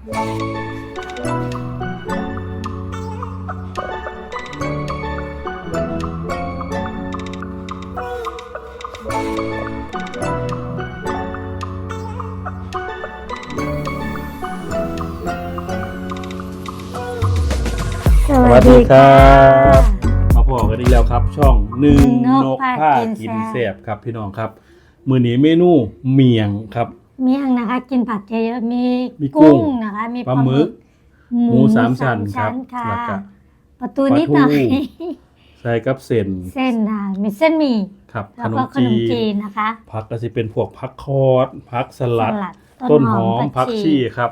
สวัสดีครับมาพอกันอีกแล้วครับ ช่องหนึ่งนนกกพาผ้ากินกินแซ่แซ่บบครับพี่น้องครับ มือนี้เมนูเมียงครับ เมี่ยงนะคะ กินผักเยอะๆมีมีกุ้กุ้งงนะคะ มีปลาหมึกหมูสามชั้นครับค่ะแล้วก็ประตูนิดหน่อยปลาทูใส่กับเส้นเส้นค่ะมีเส้นหมี่ครับขแล้วนก็มขจีนมจีนนนะคะผักก็จะเป็นพวกผักคอดผักสลัดสลัด ต้นหอมผักชีครับ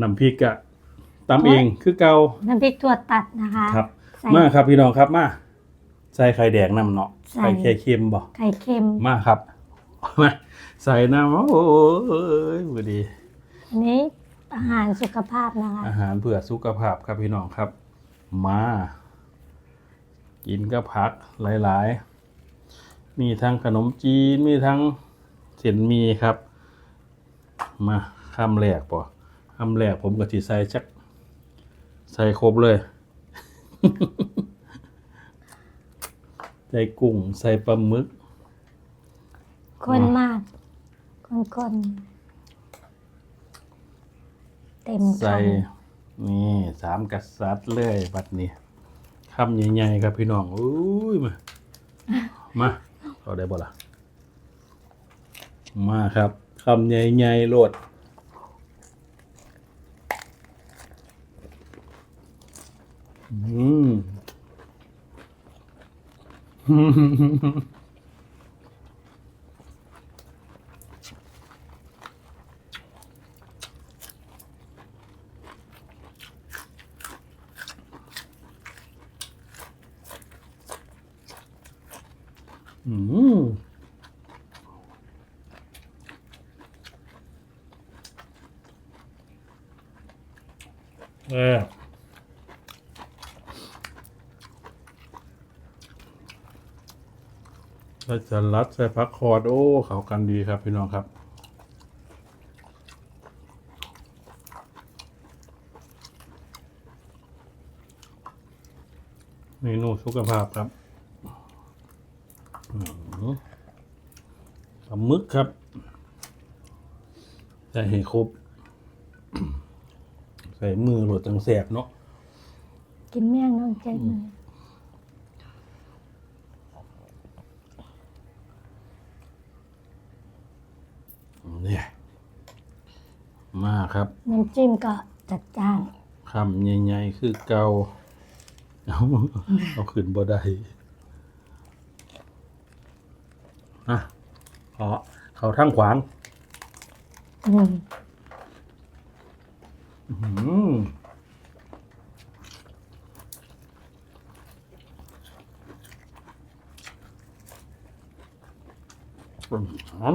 น้ำพริกอะตำเองคือเกาน้ำพริกถั่วตัดนะคะครับ ใส่ มาครับพี่น้องครับมาใส่ไข่แดงน้ำเนาะใส่ ไข่แค่เค็มบ่ไข่เค็มมาครับมา ใส่น้ำโอ้ยพอดี อันนี้อาหารสุขภาพนะคะ อาหารเพื่อสุขภาพครับพี่น้องครับ มา กินก็พักหลาย ๆ มีทั้งขนมจีน มีทั้งเส้นหมีครับ มาคำแรกป่ะคำแรกผมก็สิใส่จัก ใส่ครบเลย ใส่กุ้ง ใส่ปลาหมึก คนมาก คนๆเต็มใส่คำนี่สามกษัตริย์เลยบัดนี้คำใหญ่ๆครับพี่น้องอุ้ยมา มาเอาได้บ่ล่ะ มาครับคำใหญ่ๆโลดอืม อืมเออใส่สลัดใส่ผักคอดโอ้ เขากันดีครับพี่น้องครับ เมนูสุขภาพครับ อืม ปลาหมึกครับใส่ให้ครบ ใส่มือโหลดจังแสบเนาะกินเมี่ยงน้องใจมือเนี่ยมาครับ น้ำจิ้มก็จัดจ้านคำใหญ่ๆคือเกาเอาเอาขึ้นบ่ได้อะ ขอเขาทั้งขวางอืมอื้อหือหอม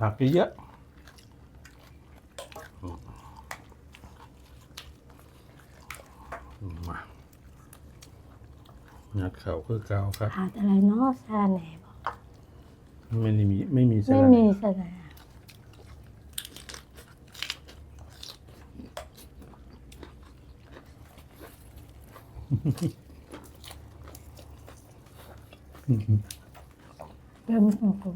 ผักเยอะๆมางัดเข่าคือเกาครับขาดอะไรเนาะสาระแหน่บอกไม่ได้มีไม่มีสไม่ลัดมีสาระแหน่เริ่มของกู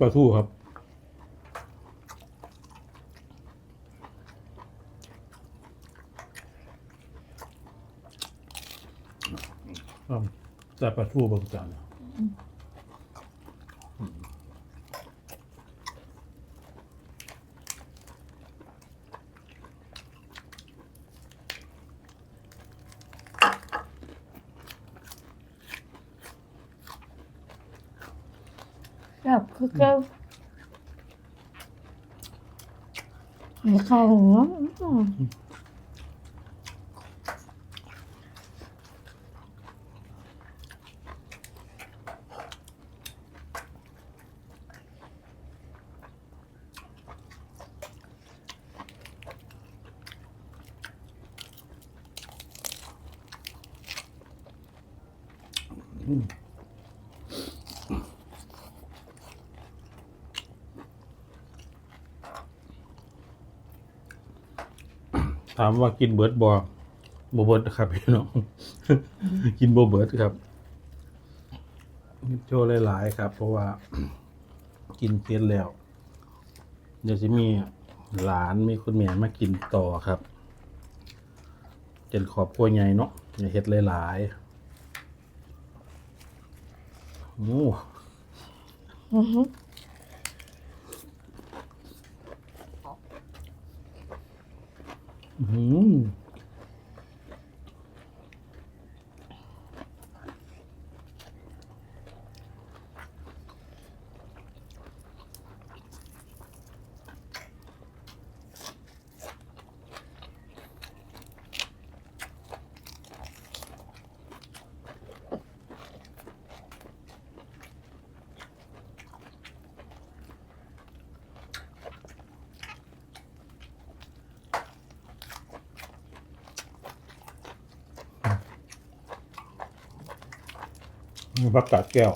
ปลาทูครับครับ แต่ปลาทูบางจาน แบบคือก็หอยแครงเนาะอืม ถามว่ากินเบิร์ดบอบเบิร์ดครับพี่น้อง กินบเบิร์ดครับโชว์หลายๆครับ เพราะว่า กินเพียนแล้ว เดี๋ยวจะมีหลานมีคุณแม่มากินต่อครับเป็นขอบครัวใหญ่เนาะอย่าเฮ็ดหลายๆโอ้ อือ หืออื้อหือผักกาดแก้ว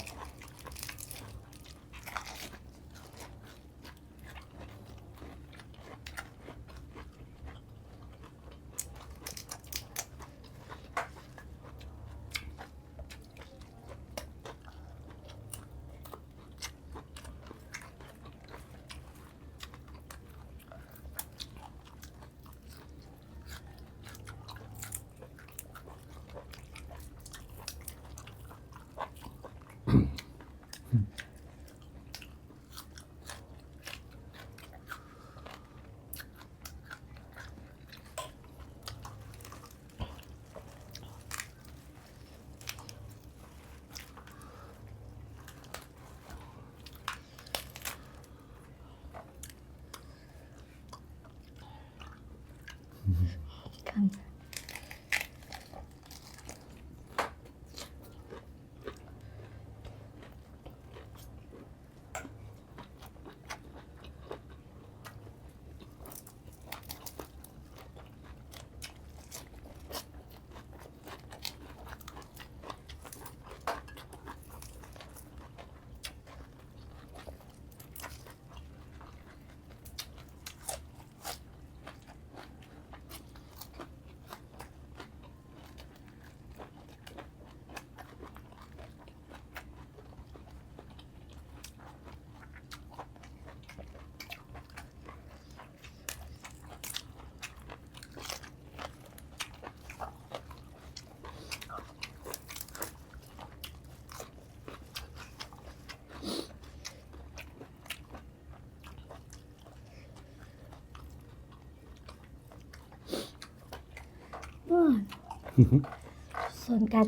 ส่วนกัน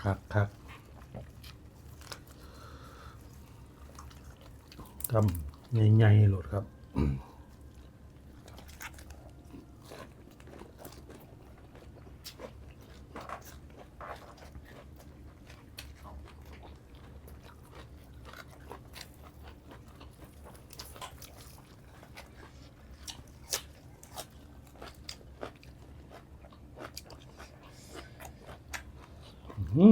ครับครับกำ ใหญ่ๆโหลดครับออื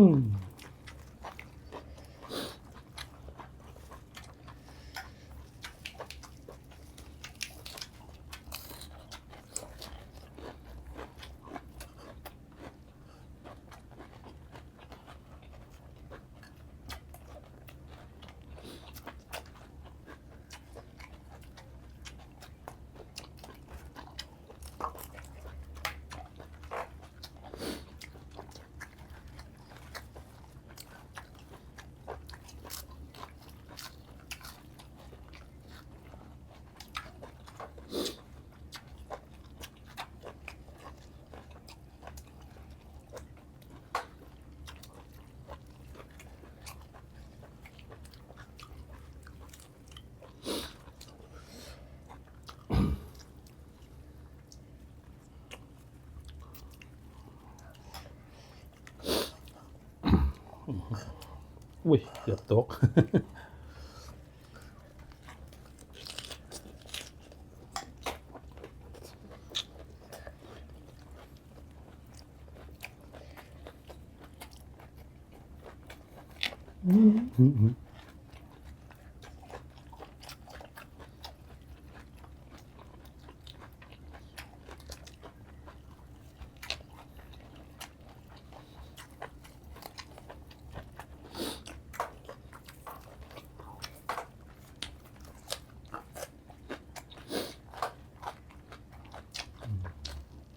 อุ้ย เกือบตก อืม อืมอืม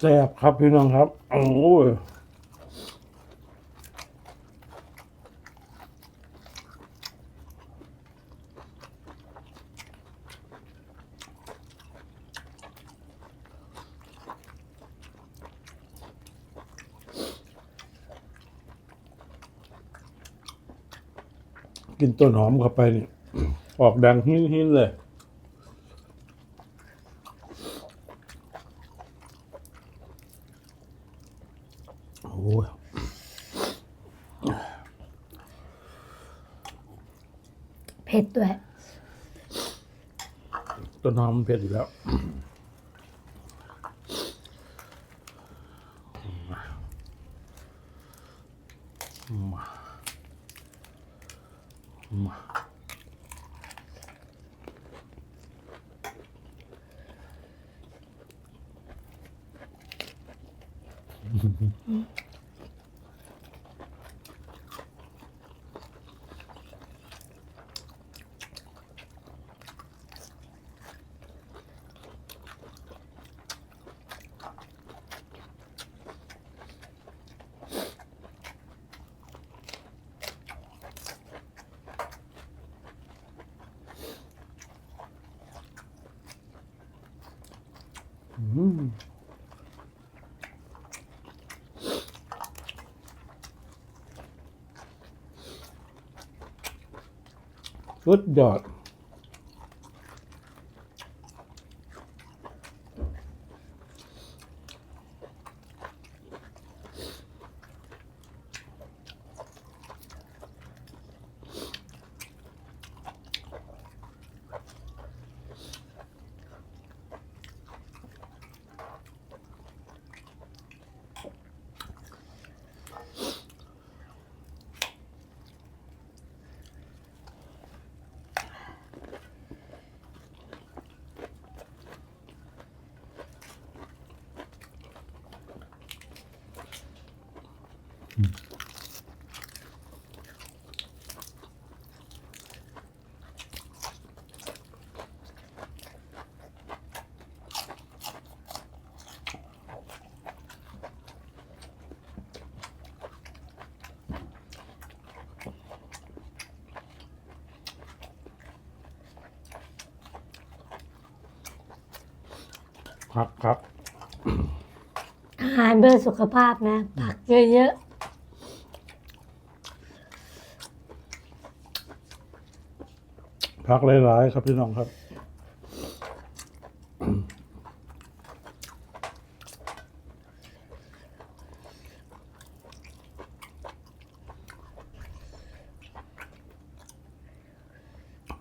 แซ่บครับพี่น้องครับ โอ้ยกินต้นหอมเข้าไปนี่ ออกดังหินหินๆเลย โอ้ย เผ็ดด้วย ต้ นหอมมันเผ็ดอยู่แล้วมามาอืม สุดยอด ผักครับอาหารเพื่อสุขภาพนะ ผักเยอะ พักหลายๆครับพี่น้องครับ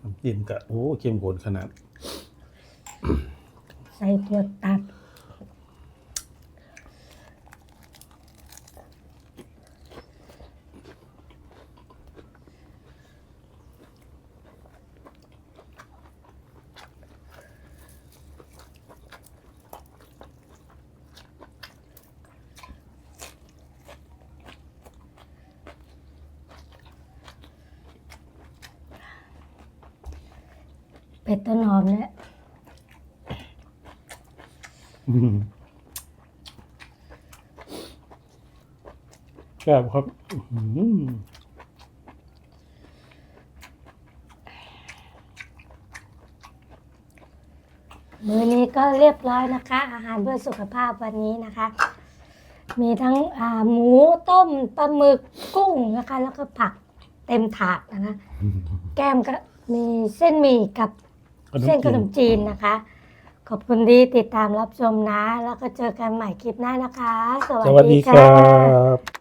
น้ำจิ้มกะโอ้เข้มข้นขนาด ใส่ตัวตัด เป็ดต้นหอมเนี่ยอืมแซ่บครับอื้อหือมื้อนี้ก็เรียบร้อยนะคะ อาหารเพื่อสุขภาพวันนี้นะคะ มีทั้งอ่าหมูต้มปลาหมึกกุ้งนะคะ แล้วก็ผักเต็มถาดนะคะ แก้มก็มีเส้นหมี่กับ เส้นขนมจีนนะคะ ขอบคุณที่ติดตามรับชมนะ แล้วก็เจอกันใหม่คลิปหน้านะคะ สวัสวัสดีคค่ะรับ